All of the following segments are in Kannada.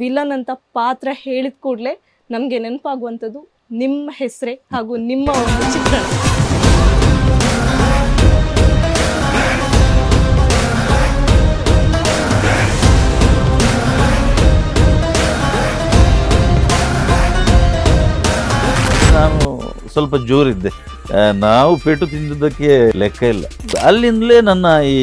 ವಿಲನ್ ಅಂತ ಪಾತ್ರ ಹೇಳಿದ ಕೂಡಲೇ ನಮಗೆ ನೆನಪಾಗುವಂಥದ್ದು ನಿಮ್ಮ ಹೆಸರೇ ಹಾಗೂ ನಿಮ್ಮ ಒಂದು ಚಿತ್ರಣ. ನಾನು ಸ್ವಲ್ಪ ಜೋರಿದ್ದೆ. ನಾವು ಪೇಟು ತಿಂದಿದ್ದಕ್ಕೆ ಲೆಕ್ಕ ಇಲ್ಲ. ಅಲ್ಲಿಂದಲೇ ನನ್ನ ಈ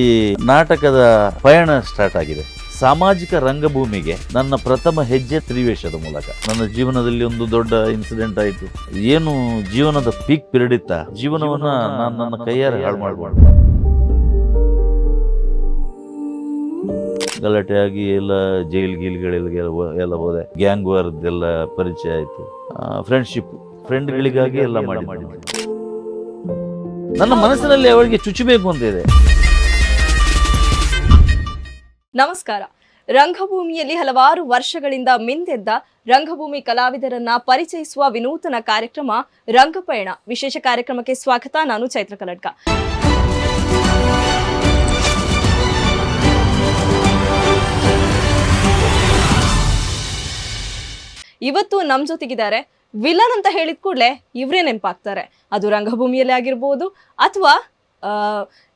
ನಾಟಕದ ಪಯಣ ಸ್ಟಾರ್ಟ್ ಆಗಿದೆ. ಸಾಮಾಜಿಕ ರಂಗಭೂಮಿಗೆ ನನ್ನ ಪ್ರಥಮ ಹೆಜ್ಜೆ ತ್ರಿವೇಶದ ಮೂಲಕ. ನನ್ನ ಜೀವನದಲ್ಲಿ ಒಂದು ದೊಡ್ಡ ಇನ್ಸಿಡೆಂಟ್ ಆಯಿತು. ಏನು ಜೀವನದ ಪೀಕ್ ಪಿರಿಯಡ್ ಇತ್ತ? ಜೀವನವನ್ನ ನಾನು ನನ್ನ ಕೈಯಾರೆ ಹಾಳು ಮಾಡ್ಬಾರ್ದು ಗಲಾಟೆ ಆಗಿ ಎಲ್ಲ ಜೈಲ್ ಗೀಲ್ಗಳಿಗೆ ಎಲ್ಲ ಹೋದೆ. ಗ್ಯಾಂಗ್ ವಾರ್ದೆಲ್ಲ ಪರಿಚಯ ಆಯಿತು. ಫ್ರೆಂಡ್ಶಿಪ್ ಫ್ರೆಂಡ್ಗಳಿಗಾಗಿ ಎಲ್ಲ ಮಾಡಿ ಮಾಡಿ ನನ್ನ ಮನಸ್ಸಿನಲ್ಲಿ ಅವಳಿಗೆ ಚುಚ್ಚಬೇಕು ಅಂತ ಇದೆ. ನಮಸ್ಕಾರ. ರಂಗಭೂಮಿಯಲ್ಲಿ ಹಲವಾರು ವರ್ಷಗಳಿಂದ ಮಿಂದೆದ್ದ ರಂಗಭೂಮಿ ಕಲಾವಿದರನ್ನ ಪರಿಚಯಿಸುವ ವಿನೂತನ ಕಾರ್ಯಕ್ರಮ ರಂಗಪಯಣ. ವಿಶೇಷ ಕಾರ್ಯಕ್ರಮಕ್ಕೆ ಸ್ವಾಗತ, ನಾನು ಚೈತ್ರ ಕಲಡ್ಕ. ಇವತ್ತು ನಮ್ ಜೊತೆಗಿದ್ದಾರೆ ವಿಲನ್ ಅಂತ ಹೇಳಿದ ಕೂಡಲೇ ಇವರೇ ನೆನಪಾಗ್ತಾರೆ. ಅದು ರಂಗಭೂಮಿಯಲ್ಲಿ ಆಗಿರ್ಬೋದು, ಅಥವಾ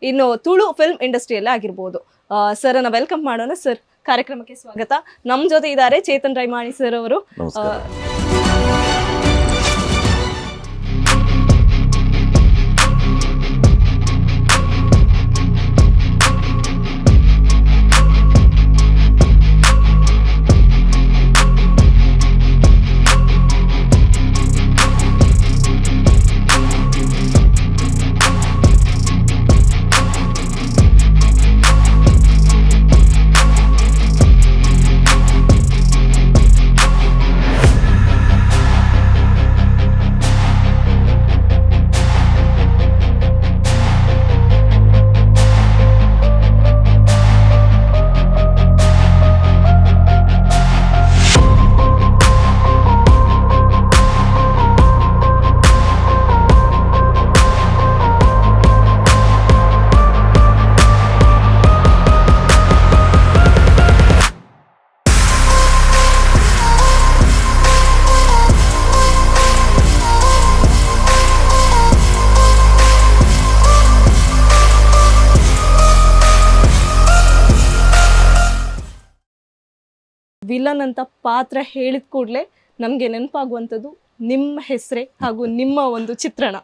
ಇನ್ನು ತುಳು ಫಿಲ್ಮ್ ಇಂಡಸ್ಟ್ರಿಯಲ್ಲೇ ಆಗಿರ್ಬೋದು. ಸರ್ ಅನ್ನ ವೆಲ್ಕಮ್ ಮಾಡೋಣ ಸರ್ ಕಾರ್ಯಕ್ರಮಕ್ಕೆ ಸ್ವಾಗತ. ನಮ್ಮ ಜೊತೆ ಇದ್ದಾರೆ ಚೇತನ್ ರೈಮಾಣಿ ಸರ್ ಅವರು. ವಿಲನ್ ಅಂತ ಪಾತ್ರ ಹೇಳಿದ ಕೂಡಲೇ ನಮಗೆ ನೆನಪಾಗುವಂಥದ್ದು ನಿಮ್ಮ ಹೆಸರೇ ಹಾಗೂ ನಿಮ್ಮ ಒಂದು ಚಿತ್ರಣ.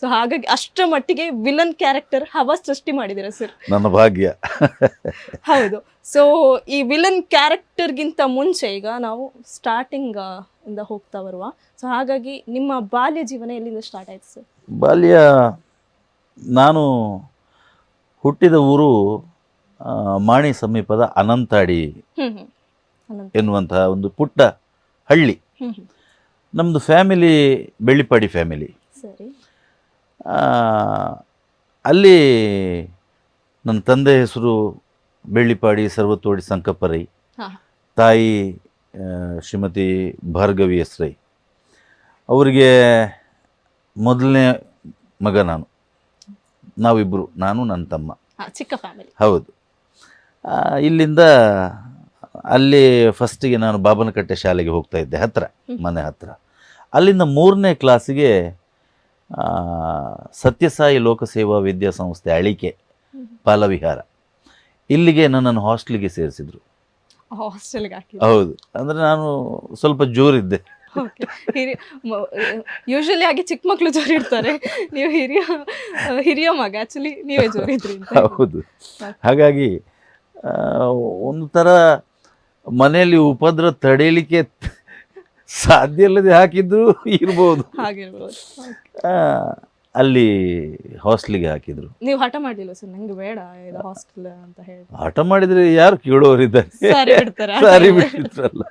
ಸೊ ಹಾಗಾಗಿ ಅಷ್ಟರ ಮಟ್ಟಿಗೆ ವಿಲನ್ ಕ್ಯಾರೆಕ್ಟರ್ ಹವ ಸೃಷ್ಟಿ ಮಾಡಿದಿರ ಸರ್? ನನ್ನ ಭಾಗ್ಯ. ಹೌದು. ಸೊ ಈ ವಿಲನ್ ಕ್ಯಾರೆಕ್ಟರ್ಗಿಂತ ಮುಂಚೆ ಈಗ ನಾವು ಸ್ಟಾರ್ಟಿಂಗ್ ಇಂದ ಹೋಗ್ತಾ ಬರುವ. ಸೊ ಹಾಗಾಗಿ ನಿಮ್ಮ ಬಾಲ್ಯ ಜೀವನ ಎಲ್ಲಿಂದ ಸ್ಟಾರ್ಟ್ ಆಯ್ತು ಸರ್? ಬಾಲ್ಯ ನಾನು ಹುಟ್ಟಿದ ಊರು ಮಾಣಿ ಸಮೀಪದ ಅನಂತಾಡಿ. ಎನ್ನುವಂತಹ ಒಂದು ಪುಟ್ಟ ಹಳ್ಳಿ. ನಮ್ಮದು ಫ್ಯಾಮಿಲಿ ಬೆಳ್ಳಿಪಾಡಿ ಫ್ಯಾಮಿಲಿ. ಅಲ್ಲಿ ನನ್ನ ತಂದೆ ಹೆಸರು ಬೆಳ್ಳಿಪಾಡಿ ಸರ್ವತೋಡಿ ಸಂಕಪ್ಪರೈ. ತಾಯಿ ಶ್ರೀಮತಿ ಭಾರ್ಗವಿ ಹೆಸ್ರೈ. ಅವರಿಗೆ ಮೊದಲನೇ ಮಗ ನಾನು. ನಾವಿಬ್ಬರು ನಾನು ನನ್ನ ತಮ್ಮ. ಚಿಕ್ಕ ಫ್ಯಾಮಿಲಿ. ಹೌದು. ಇಲ್ಲಿಂದ ಅಲ್ಲಿ ಫಸ್ಟಿಗೆ ನಾನು ಬಾಬನಕಟ್ಟೆ ಶಾಲೆಗೆ ಹೋಗ್ತಾ ಇದ್ದೆ ಹತ್ತಿರ ಮನೆ ಹತ್ತಿರ ಅಲ್ಲಿಂದ ಮೂರನೇ ಕ್ಲಾಸಿಗೆ ಸತ್ಯಸಾಯಿ ಲೋಕಸೇವಾ ವಿದ್ಯಾಸಂಸ್ಥೆ ಅಳಿಕೆ ಪಾಲವಿಹಾರ. ಇಲ್ಲಿಗೆ ನನ್ನನ್ನು ಹಾಸ್ಟೆಲ್ಗೆ ಸೇರಿಸಿದ್ರು. ಹೌದು. ಅಂದರೆ ನಾನು ಸ್ವಲ್ಪ ಜೋರಿದ್ದೆ. ಯೂಶಲಿ ಆಗಿ ಚಿಕ್ಕ ಮಕ್ಕಳು ಜೋರು ಇರ್ತಾರೆ ನೀವು ಹಿರಿಯ ಹಿರಿಯ ಮಗ ಆಕ್ಚುಲಿ ನೀವೇ ಜೋರಿದ್ರಿ ಹೌದು. ಹಾಗಾಗಿ ಒಂದು ಥರ ಮನೆಯಲ್ಲಿ ಉಪದ್ರ ತಡೀಲಿಕ್ಕೆ ಸಾಧ್ಯ ಇಲ್ಲದೆ ಹಾಕಿದ್ದು ಇರ್ಬೋದು. ಹಾಗಿರ್ಬೋದು. ಅಲ್ಲಿ ಹಾಸ್ಟ್ಲಿಗೆ ಹಾಕಿದ್ರು. ನೀವು ಹಠ ಮಾಡಿಲ್ಲ ಸರ್? ನಂಗೆ ಬೇಡ ಇದು ಹಾಸ್ಟೆಲ್ ಅಂತ ಹೇಳಿ. ಹಠ ಮಾಡಿದ್ರೆ ಯಾರು ಕೇಳೋರಿದ್ದಾರೆ ಸರಿ ಬಿಡ್ತಾರೆ. ಸಾರಿ ಬಿಟ್ಟಿದ್ರಲ್ಲ.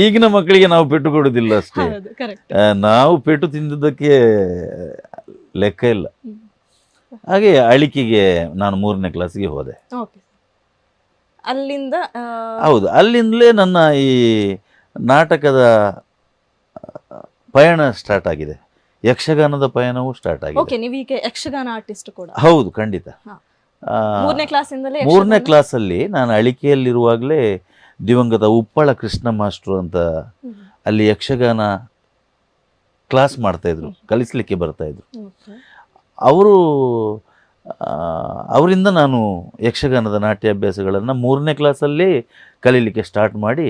ಈಗಿನ ಮಕ್ಕಳಿಗೆ ನಾವು ಪೆಟ್ಟು ಕೊಡೋದಿಲ್ಲ ಅಷ್ಟೇ. ಹೌದು ಕರೆಕ್ಟ್ ಆ, ನಾವು ಪೆಟ್ಟು ತಿಂದಿದ್ದಕ್ಕೆ ಲೆಕ್ಕ ಇಲ್ಲ. ಹಾಗೆ ಅಳಿಕೆಗೆ ನಾನು ಮೂರನೇ ಕ್ಲಾಸ್ಗೆ ಹೋದೆ. ಓಕೆ ಅಲ್ಲಿಂದ ಹೌದು ಅಲ್ಲಿಂದಲೇ ನನ್ನ ಈ ನಾಟಕದ ಪಯಣ ಸ್ಟಾರ್ಟ್ ಆಗಿದೆ. ಯಕ್ಷಗಾನದ ಪಯಣವೂ ಸ್ಟಾರ್ಟ್ ಆಗಿದೆ. ಓಕೆ ನೀವು ಈಗ ಯಕ್ಷಗಾನ ಆರ್ಟಿಸ್ಟ್ ಕೂಡ. ಹೌದು ಖಂಡಿತ. ಮೂರನೇ ಕ್ಲಾಸಿಂದಲೇ ಮೂರನೇ ಕ್ಲಾಸಲ್ಲಿ ನಾನು ಅಳಿಕೆಯಲ್ಲಿರುವಾಗಲೇ ದಿವಂಗತ ಉಪ್ಪಳ ಕೃಷ್ಣ ಮಾಸ್ಟ್ರು ಅಂತ ಅಲ್ಲಿ ಯಕ್ಷಗಾನ ಕ್ಲಾಸ್ ಮಾಡ್ತಾಯಿದ್ರು ಕಲಿಸಲಿಕ್ಕೆ ಬರ್ತಾಯಿದ್ರು ಅವರು ಅವರಿಂದ ನಾನು ಯಕ್ಷಗಾನದ ನಾಟ್ಯ ಅಭ್ಯಾಸಗಳನ್ನು ಮೂರನೇ ಕ್ಲಾಸಲ್ಲಿ ಕಲೀಲಿಕ್ಕೆ ಸ್ಟಾರ್ಟ್ ಮಾಡಿ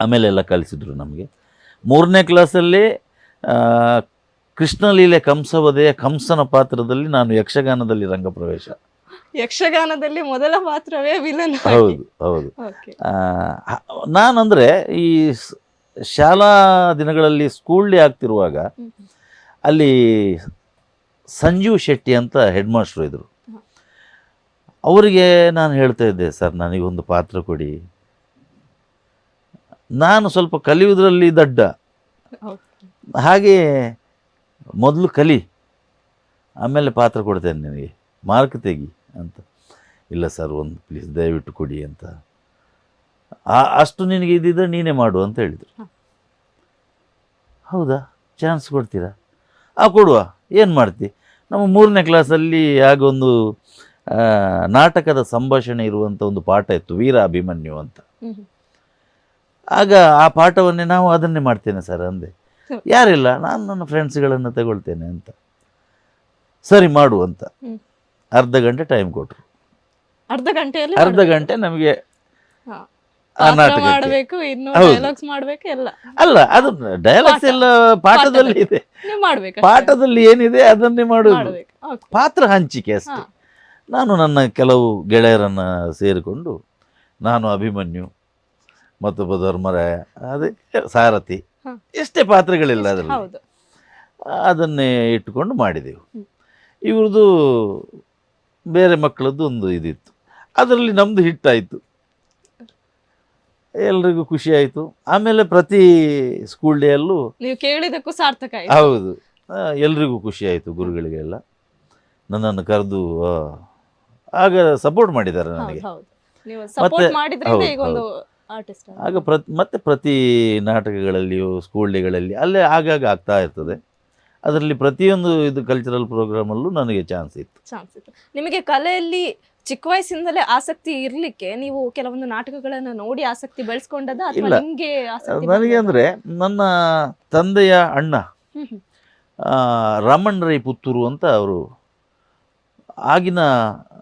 ಆಮೇಲೆ ಎಲ್ಲ ಕಲಿಸಿದ್ರು ನಮಗೆ. ಮೂರನೇ ಕ್ಲಾಸಲ್ಲಿ ಕೃಷ್ಣಲೀಲೆ ಕಂಸವದೆಯ ಕಂಸನ ಪಾತ್ರದಲ್ಲಿ ನಾನು ಯಕ್ಷಗಾನದಲ್ಲಿ ರಂಗಪ್ರವೇಶ. ಯಕ್ಷಗಾನದಲ್ಲಿ ಮೊದಲ ಪಾತ್ರವೇ ವಿಲನ್ ಹೌದು ಹೌದು. ನಾನಂದರೆ ಈ ಶಾಲಾ ದಿನಗಳಲ್ಲಿ ಸ್ಕೂಲ್ ಡೇ ಆಗ್ತಿರುವಾಗ ಅಲ್ಲಿ ಸಂಜೀವ್ ಶೆಟ್ಟಿ ಅಂತ ಹೆಡ್ ಮಾಸ್ಟ್ರು ಇದ್ದರು ಅವರಿಗೆ ನಾನು ಹೇಳ್ತಾ ಇದ್ದೆ ಸರ್ ನನಗೊಂದು ಪಾತ್ರ ಕೊಡಿ. ನಾನು ಸ್ವಲ್ಪ ಕಲಿಯುವುದರಲ್ಲಿ ದಡ್ಡ. ಹಾಗೆ ಮೊದಲು ಕಲಿ ಆಮೇಲೆ ಪಾತ್ರ ಕೊಡ್ತೇನೆ ನಿನಗೆ ಮಾರ್ಕ್ ತೆಗಿ ಅಂತ. ಇಲ್ಲ ಸರ್ ಒಂದು ಪ್ಲೀಸ್ ದಯವಿಟ್ಟು ಕೊಡಿ ಅಂತ. ಆ- ಅಷ್ಟು ನಿನಗೆ ಇದ್ದಿದ್ದರೆ ನೀನೇ ಮಾಡು ಅಂತ ಹೇಳಿದರು. ಹೌದಾ? ಚಾನ್ಸ್ ಕೊಡ್ತೀರಾ? ಆ ಕೊಡುವ. ಏನು ಮಾಡ್ತಿ? ನಮ್ಮ ಮೂರನೇ ಕ್ಲಾಸಲ್ಲಿ ಆಗ ಒಂದು ನಾಟಕದ ಸಂಭಾಷಣೆ ಇರುವಂಥ ಒಂದು ಪಾಠ ಇತ್ತು ವೀರ ಅಭಿಮನ್ಯು ಅಂತ ಆಗ ಆ ಪಾಠವನ್ನೇ ನಾವು ಅದನ್ನೇ ಮಾಡ್ತೇನೆ ಸರ್ ಅಂದೆ. ಯಾರಿಲ್ಲ ನಾನು ನನ್ನ ಫ್ರೆಂಡ್ಸ್ಗಳನ್ನು ತಗೊಳ್ತೇನೆ ಅಂತ. ಸರಿ ಮಾಡು ಅಂತ. ಅರ್ಧ ಗಂಟೆ ಟೈಮ್ ಕೊಟ್ಟರು ಅರ್ಧ ಗಂಟೆ ಅರ್ಧ ಗಂಟೆ ನಮಗೆ ಮಾಡ್ಬೇಕು ಇನ್ನು ಡೈಲಾಗ್ಸ್ ಮಾಡ್ಬೇಕು ಎಲ್ಲ. ಅಲ್ಲ ಅದು ಡೈಲಾಗ್ಸ್ ಎಲ್ಲ ಪಾಠದಲ್ಲಿ ಇದೆ. ಮಾಡ್ಬೇಕು ಪಾಠದಲ್ಲಿ ಏನಿದೆ ಅದನ್ನೇ ಮಾಡುವುದು ಪಾತ್ರ ಹಂಚಿಕೆ ಅಷ್ಟೇ. ನಾನು ನನ್ನ ಕೆಲವು ಗೆಳೆಯರನ್ನ ಸೇರಿಕೊಂಡು ನಾನು ಅಭಿಮನ್ಯು ಮತ್ತೊಬ್ಬ ಧರ್ಮರಾಯ ಅದೇ ಸಾರಥಿ. ಎಷ್ಟೇ ಪಾತ್ರಗಳಿಲ್ಲ ಅದರಲ್ಲಿ. ಅದನ್ನೇ ಇಟ್ಟುಕೊಂಡು ಮಾಡಿದೆವು. ಇವ್ರದ್ದು ಬೇರೆ ಮಕ್ಕಳದ್ದು ಒಂದು ಇದಿತ್ತು. ಅದರಲ್ಲಿ ನಮ್ಮದು ಹಿಟ್ಟಾಯಿತು ಎಲ್ರಿಗೂ ಖುಷಿ ಆಯಿತು. ಆಮೇಲೆ ಪ್ರತಿ ಸ್ಕೂಲ್ ಡೇಯಲ್ಲೂ ನೀವು ಕೇಳಿದಕ್ಕೂ ಸಾರ್ಥಕ ಆಯ್ತು. ಹೌದು. ಆ, ಎಲ್ರಿಗೂ ಖುಷಿ ಆಯಿತು ಗುರುಗಳಿಗೆಲ್ಲ. ನನ್ನನ್ನು ಕರೆದು ಆಗ ಸಪೋರ್ಟ್ ಮಾಡಿದ್ದಾರೆ ಹೌದು ನನಗೆ. ಹೌದು. ನೀವು ಸಪೋರ್ಟ್ ಮಾಡಿದ್ರಿಂದ ಹೌದು, ಈಗ ಒಂದು ಆರ್ಟಿಸ್ಟ್ ಆಗ. ಪ್ರತಿ ಮತ್ತೆ ಪ್ರತಿ ನಾಟಕಗಳಲ್ಲಿಯೂ ಸ್ಕೂಲ್ ಡೇಗಳಲ್ಲಿ ಅಲ್ಲೇ ಆಗಾಗ ಆಗ್ತಾ ಇರ್ತದೆ. ಅದರಲ್ಲಿ ಪ್ರತಿಯೊಂದು ಇದು ಕಲ್ಚರಲ್ ಪ್ರೋಗ್ರಾಮಲ್ಲೂ ನನಗೆ ಚಾನ್ಸ್ ಇತ್ತು ಚಾನ್ಸ್ ಇತ್ತು ನಿಮಗೆ ಕಲೆಯಲ್ಲಿ ಚಿಕ್ಕ ವಯಸ್ಸಿಂದಲೇ ಆಸಕ್ತಿ ಇರಲಿಕ್ಕೆ ನೀವು ಕೆಲವೊಂದು ನಾಟಕಗಳನ್ನು ನೋಡಿ ಆಸಕ್ತಿ ಬೆಳೆಸ್ಕೊಂಡದ ಅಥವಾ ಇಲ್ಲ. ನಿಮ್ಗೆ ಆಸಕ್ತಿ ನನಗೆ ಬಂದದ್ದಾ? ಅಂದರೆ ನನ್ನ ತಂದೆಯ ಅಣ್ಣ ಹ್ಮ್ ಹ್ಮ್. ಆ, ರಾಮಣ್ಣ ರೈ ಪುತ್ತೂರು ಅಂತ ಅವರು ಆಗಿನ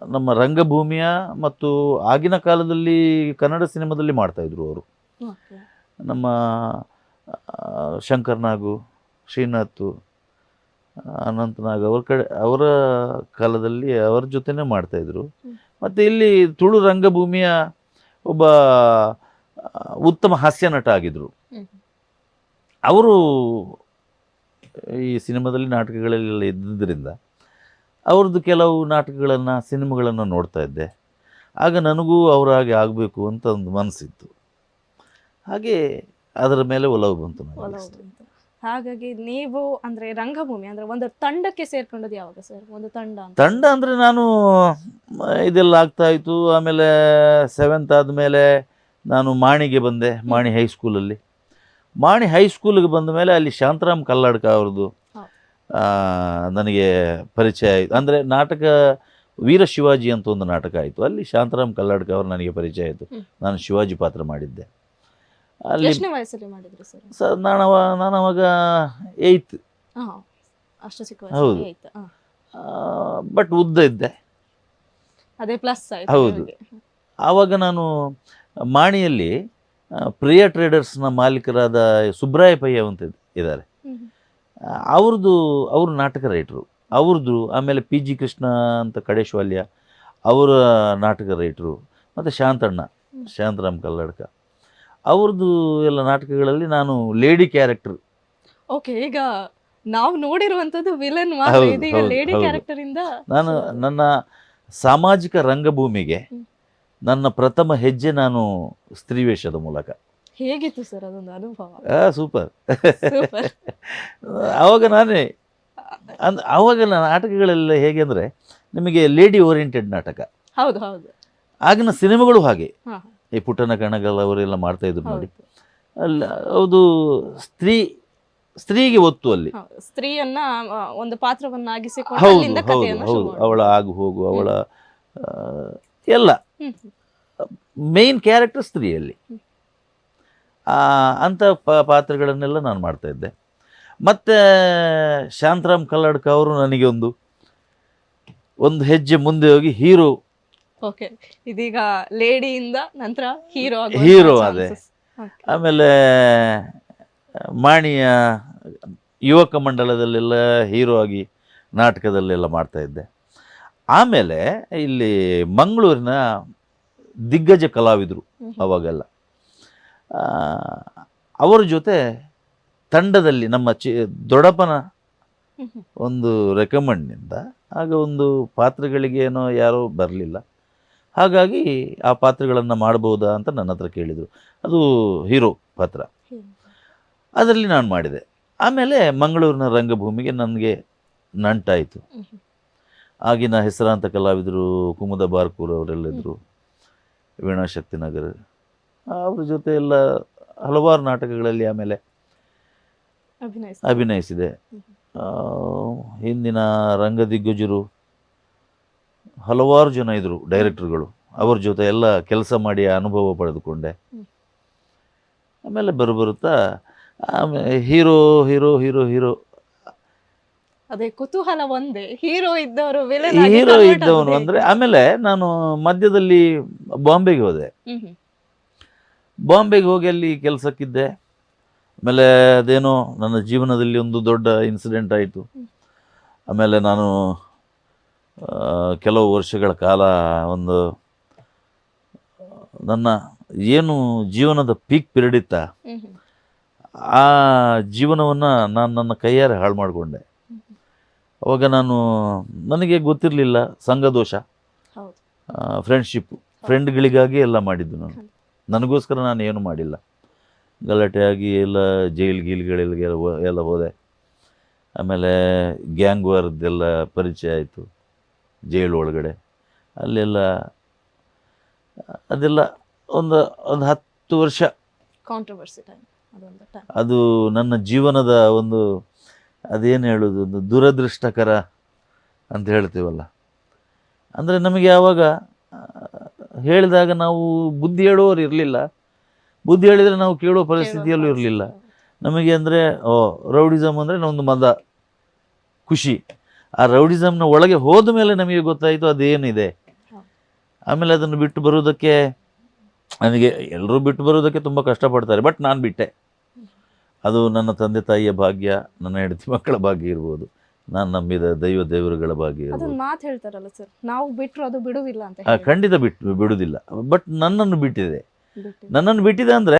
ನಮ್ಮ ರಂಗಭೂಮಿಯ ಮತ್ತು ಆಗಿನ ಕಾಲದಲ್ಲಿ ಕನ್ನಡ ಸಿನಿಮಾದಲ್ಲಿ ಮಾಡ್ತಾಯಿದ್ರು ಅವರು Okay. ನಮ್ಮ ಆ, ಶಂಕರ್ ನಾಗು ಶ್ರೀನಾಥ್ ಅನಂತನಾಗ್ ಅವ್ರ ಕಡೆ ಅವರ ಕಾಲದಲ್ಲಿ ಅವರ ಜೊತೆನೇ ಮಾಡ್ತಾಯಿದ್ರು ಇದ್ರು. ಮತ್ತು ಇಲ್ಲಿ ತುಳು ರಂಗಭೂಮಿಯ ಒಬ್ಬ ಉತ್ತಮ ಹಾಸ್ಯ ನಟ ಆಗಿದ್ದರು ಅವರು ಈ ಸಿನಿಮಾದಲ್ಲಿ ನಾಟಕಗಳಲ್ಲೆಲ್ಲ ಇದ್ದಿದ್ದರಿಂದ ಅವ್ರದ್ದು ಕೆಲವು ನಾಟಕಗಳನ್ನು ಸಿನಿಮಾಗಳನ್ನು ನೋಡ್ತಾ ಇದ್ದೆ. ಆಗ ನನಗೂ ಅವರ ಹಾಗೆ ಆಗಬೇಕು ಅಂತ ಒಂದು ಮನಸ್ಸಿತ್ತು ಹಾಗೆ ಅದರ ಮೇಲೆ ಒಲವು ಬಂತು ನನಗೆ. ಹಾಗಾಗಿ ನೀವು ಅಂದ್ರೆ ರಂಗಭೂಮಿ ಅಂದ್ರೆ ಒಂದು ತಂಡಕ್ಕೆ ಸೇರ್ಕೊಂಡದ್ದು ಯಾವಾಗ ಸರ್? ಒಂದು ತಂಡ ಅಂತ. ತಂಡ ಅಂದರೆ ನಾನು ಇದೆಲ್ಲ ಆಗ್ತಾ ಇತ್ತು. ಆಮೇಲೆ ಸೆವೆಂತ್ ಆದಮೇಲೆ ನಾನು ಮಾಣಿಗೆ ಬಂದೆ ಮಾಣಿ ಹೈಸ್ಕೂಲಲ್ಲಿ ಮಾಣಿ ಹೈಸ್ಕೂಲಿಗೆ ಬಂದ ಮೇಲೆ ಅಲ್ಲಿ ಶಾಂತರಾಮ್ ಕಲ್ಲಾಡ್ಕ ಅವ್ರದ್ದು ನನಗೆ ಪರಿಚಯ ಆಯಿತು. ಅಂದರೆ ನಾಟಕ ವೀರ ಶಿವಾಜಿ ಅಂತ ಒಂದು ನಾಟಕ ಆಯಿತು. ಅಲ್ಲಿ ಶಾಂತರಾಮ್ ಕಲ್ಲಾಡ್ಕ ಅವರು ನನಗೆ ಪರಿಚಯ ಆಯಿತು. ನಾನು ಶಿವಾಜಿ ಪಾತ್ರ ಮಾಡಿದ್ದೆ. ಅಲ್ಲಿ ಎಷ್ಟನೇ ವಯಸ್ಸಲ್ಲಿ ಮಾಡಿದ್ರಿ ಸರ್ ಸ ನಾನು ಅವ- ನಾನು ಅವಾಗ ಏಯ್ತ್ ಹಾ ಅಷ್ಟು ಚಿಕ್ಕ ಹೌದು. ವಯಸ್ಸಲ್ಲಿ ಆಯ್ತು ಹಾ. ಬಟ್ ಉದ್ದ ಇದ್ದೆ ಅದೇ ಪ್ಲಸ್ ಆಯ್ತು ಹೌದು. ನಿಮಗೆ. ಆವಾಗ ನಾನು ಮಾಣಿಯಲ್ಲಿ ಆ, ಪ್ರಿಯ ಟ್ರೇಡರ್ಸ್ನ ಮಾಲೀಕರಾದ ಸುಬ್ರಾಯ ಪಯ್ಯ ಅಂತ ಇದ್- ಇದ್ದಾರೆ ಹ್ಮ್. ಆ, ಅವ್ರದ್ದು ಅವರು ನಾಟಕ ರೈಟರು ಅವ್ರದ್ದು ಆಮೇಲೆ ಪಿ ಜಿ ಕೃಷ್ಣ ಅಂತ ಕಡೇಶ್ವಾಲ್ಯ ಅವರ ನಾಟಕ ರೈಟರು ಮತ್ತು ಶಾಂತಣ್ಣ. ಶಾಂತರಾಮ್ ಕಲ್ಲಡ್ಕ ಅವ್ರದ್ದು ಎಲ್ಲ ನಾಟಕಗಳಲ್ಲಿ ನಾನು ಲೇಡಿ ಕ್ಯಾರೆಕ್ಟರ್. ಓಕೆ ಈಗ ನಾವು ನೋಡಿರುವಂತದ್ದು ವಿಲನ್ ಇದೀಗ ಲೇಡಿ ಹೌದು. ಕ್ಯಾರೆಕ್ಟರ್ ಇಂದ ನಾನು ನನ್ನ ಸಾಮಾಜಿಕ ರಂಗಭೂಮಿಗೆ ನನ್ನ ಪ್ರಥಮ ಹೆಜ್ಜೆ ನಾನು ಸ್ತ್ರೀ ವೇಷದ ಮೂಲಕ. ಹೇಗಿತ್ತು ಸರ್ ಅದೊಂದು ಅನುಭವ? ಸೂಪರ್ ಸೂಪರ್ ಆವಾಗ ನಾನೇ ಅಂದ್ ಆವಾಗ ನಾಟಕಗಳೆಲ್ಲ ಹೇಗೆ ಅಂದರೆ ನಿಮಗೆ ಲೇಡಿ ಓರಿಯೆಂಟೆಡ್ ನಾಟಕ. ಹೌದು ಹೌದು. ಆಗಿನ ಸಿನಿಮಾಗಳು ಹಾಗೆ. ಹಾ. ಈ ಪುಟ್ಟನ ಕಣಗಲ್ ಅವರೆಲ್ಲ ಮಾಡ್ತಾ ಇದ್ರು ನೋಡಿ. ಅಲ್ಲ ಅದು ಸ್ತ್ರೀ ಸ್ತ್ರೀಗೆ ಒತ್ತು ಅಲ್ಲಿ. ಸ್ತ್ರೀಯನ್ನ ಒಂದು ಪಾತ್ರವನ್ನಾಗಿಸಿಕೊಂಡು ಹೌದು ಹೌದು ಹೌದು. ಅವಳ ಆಗು ಹೋಗು ಅವಳ ಎಲ್ಲ. ಮೇನ್ ಕ್ಯಾರೆಕ್ಟರ್ ಸ್ತ್ರೀಯಲ್ಲಿ ಅಂಥ ಪಾತ್ರಗಳನ್ನೆಲ್ಲ ನಾನು ಮಾಡ್ತಾ ಇದ್ದೆ. ಮತ್ತು ಶಾಂತರಾಮ್ ಕಲ್ಲಡ್ಕ ಅವರು ನನಗೆ ಒಂದು ಒಂದು ಹೆಜ್ಜೆ ಮುಂದೆ ಹೋಗಿ ಹೀರೋ ಓಕೆ ಇದೀಗ ಲೇಡಿಯಿಂದ ನಂತರ ಹೀರೋ ಹೀರೋ ಅದೇ. ಆಮೇಲೆ ಮಾಣಿಯ ಯುವಕ ಮಂಡಲದಲ್ಲೆಲ್ಲ ಹೀರೋ ಆಗಿ ನಾಟಕದಲ್ಲೆಲ್ಲ ಮಾಡ್ತಾಯಿದ್ದೆ ಆಮೇಲೆ ಇಲ್ಲಿ ಮಂಗಳೂರಿನ ದಿಗ್ಗಜ ಕಲಾವಿದರು ಅವಾಗೆಲ್ಲ. ಅವರ ಜೊತೆ ತಂಡದಲ್ಲಿ ನಮ್ಮ ಚಿ ದೊಡ್ಡಪ್ಪನ ಒಂದು ರೆಕಮೆಂಡ್ನಿಂದ ಆಗ ಒಂದು ಪಾತ್ರಗಳಿಗೆ ಏನೋ ಯಾರೋ ಬರಲಿಲ್ಲ. ಹಾಗಾಗಿ ಆ ಪಾತ್ರಗಳನ್ನು ಮಾಡ್ಬೋದಾ ಅಂತ ನನ್ನ ಹತ್ರ ಕೇಳಿದರು. ಅದು ಹೀರೋ ಪಾತ್ರ. ಅದರಲ್ಲಿ ನಾನು ಮಾಡಿದೆ. ಆಮೇಲೆ ಮಂಗಳೂರಿನ ರಂಗಭೂಮಿಗೆ ನನಗೆ ನಂಟಾಯಿತು. ಆಗಿನ ಹೆಸರಾಂತ ಕಲಾವಿದರು ಕುಮುದ ಬಾರ್ಕೂರ್ ಅವರೆಲ್ಲಿದ್ದರು ವೀಣಾ ಶಕ್ತಿನಗರ್ ಅವ್ರ ಜೊತೆ ಎಲ್ಲ ಹಲವಾರು ನಾಟಕಗಳಲ್ಲಿ ಆಮೇಲೆ ಅಭಿನಯಿಸ ಅಭಿನಯಿಸಿದೆ. ಹಿಂದಿನ ರಂಗದಿಗ್ಗಜರು ಹಲವಾರು ಜನ ಇದ್ದರು ಡೈರೆಕ್ಟರ್ಗಳು. ಅವ್ರ ಜೊತೆ ಎಲ್ಲ ಕೆಲಸ ಮಾಡಿ ಅನುಭವ ಪಡೆದುಕೊಂಡೆ. ಆಮೇಲೆ ಆಮೇಲೆ ಬರುತ್ತಾ ಆಮೇಲೆ ಹೀರೋ ಹೀರೋ ಹೀರೋ ಹೀರೋ. ಅದೇ ಕುತೂಹಲ ಒಂದೇ. ಹೀರೋ ಇದ್ದವರು ಹೀರೋ ಇದ್ದವನು ಅಂದರೆ ಆಮೇಲೆ ನಾನು ಮಧ್ಯದಲ್ಲಿ ಬಾಂಬೆಗೆ ಹೋದೆ. ಬಾಂಬೆಗೆ ಹೋಗಿ ಅಲ್ಲಿ ಕೆಲಸಕ್ಕಿದ್ದೆ. ಆಮೇಲೆ ಅದೇನೋ ನನ್ನ ಜೀವನದಲ್ಲಿ ಒಂದು ದೊಡ್ಡ ಇನ್ಸಿಡೆಂಟ್ ಆಯಿತು. ಆಮೇಲೆ ನಾನು ಕೆಲವು ವರ್ಷಗಳ ಕಾಲ ಒಂದು ನನ್ನ ಏನು ಜೀವನದ ಪೀಕ್ ಪಿರಿಯಡ್ ಇತ್ತ ಆ ಜೀವನವನ್ನು ನಾನು ನನ್ನ ಕೈಯಾರೆ ಹಾಳು ಮಾಡಿಕೊಂಡೆ. ಅವಾಗ ನಾನು ನನಗೆ ಗೊತ್ತಿರಲಿಲ್ಲ ಸಂಘದೋಷ ಫ್ರೆಂಡ್ಶಿಪ್ಪು ಫ್ರೆಂಡ್ಶಿಪ್ ಫ್ರೆಂಡ್ಗಳಿಗಾಗಿ ಎಲ್ಲ ಮಾಡಿದ್ದು ನಾನು. ನನಗೋಸ್ಕರ ನಾನು ಏನು ಮಾಡಿಲ್ಲ. ಗಲಾಟೆಯಾಗಿ ಎಲ್ಲ ಜೈಲ್ ಗೀಲ್ಗಳಿಗೆಲ್ಲ ಎಲ್ಲ ಹೋದೆ. ಆಮೇಲೆ ಗ್ಯಾಂಗ್ ವಾರದ್ದೆಲ್ಲ ಪರಿಚಯ ಆಯಿತು. ಜೈಲು ಒಳಗಡೆ ಅಲ್ಲೆಲ್ಲ ಅದೆಲ್ಲ ಒಂದು ಒಂದು ಹತ್ತು ವರ್ಷ. ಕಾಂಟ್ರವರ್ಸಿ ಟೈಮ್ ಅದೊಂದು ಟೈಮ್ ಅದು ನನ್ನ ಜೀವನದ ಒಂದು ಅದೇನು ಹೇಳೋದು ಒಂದು ದುರದೃಷ್ಟಕರ ಅಂತ ಹೇಳ್ತೀವಲ್ಲ. ಅಂದರೆ ನಮಗೆ ಯಾವಾಗ ಹೇಳಿದಾಗ ನಾವು ಬುದ್ಧಿ ಹೇಳುವವರು ಇರಲಿಲ್ಲ. ಬುದ್ಧಿ ಹೇಳಿದರೆ ನಾವು ಕೇಳೋ ಪರಿಸ್ಥಿತಿಯಲ್ಲೂ ಇರಲಿಲ್ಲ. ನಮಗೆ ಅಂದರೆ ಓ ರೌಡಿಸಮ್ ಅಂದರೆ ನಮ್ಮದು ಮದ ಖುಷಿ. ಆ ರೌಡಿಸಮ್ನ ಒಳಗೆ ಹೋದ ಮೇಲೆ ನಮಗೆ ಗೊತ್ತಾಯಿತು ಅದೇನಿದೆ. ಆಮೇಲೆ ಅದನ್ನು ಬಿಟ್ಟು ಬರುವುದಕ್ಕೆ ನನಗೆ ಎಲ್ಲರೂ ಬಿಟ್ಟು ಬರೋದಕ್ಕೆ ತುಂಬ ಕಷ್ಟಪಡ್ತಾರೆ ಬಟ್ ನಾನು ಬಿಟ್ಟೆ. ಅದು ನನ್ನ ತಂದೆ ತಾಯಿಯ ಭಾಗ್ಯ ನನ್ನ ಹೆಂಡತಿ ಮಕ್ಕಳ ಭಾಗ್ಯ ಇರ್ಬೋದು ನಾನು ನಂಬಿದ ದೈವ ದೇವರುಗಳ ಭಾಗ್ಯ ಮಾತು ಹೇಳ್ತಾರಲ್ಲ ಸರ್ ನಾವು ಬಿಟ್ರು ಅದು ಬಿಡುವಿಲ್ಲ ಅಂತ ಖಂಡಿತ ಬಿಟ್ಟು ಬಿಡುವುದಿಲ್ಲ ಬಟ್ ನನ್ನನ್ನು ಬಿಟ್ಟಿದೆ. ನನ್ನನ್ನು ಬಿಟ್ಟಿದೆ ಅಂದರೆ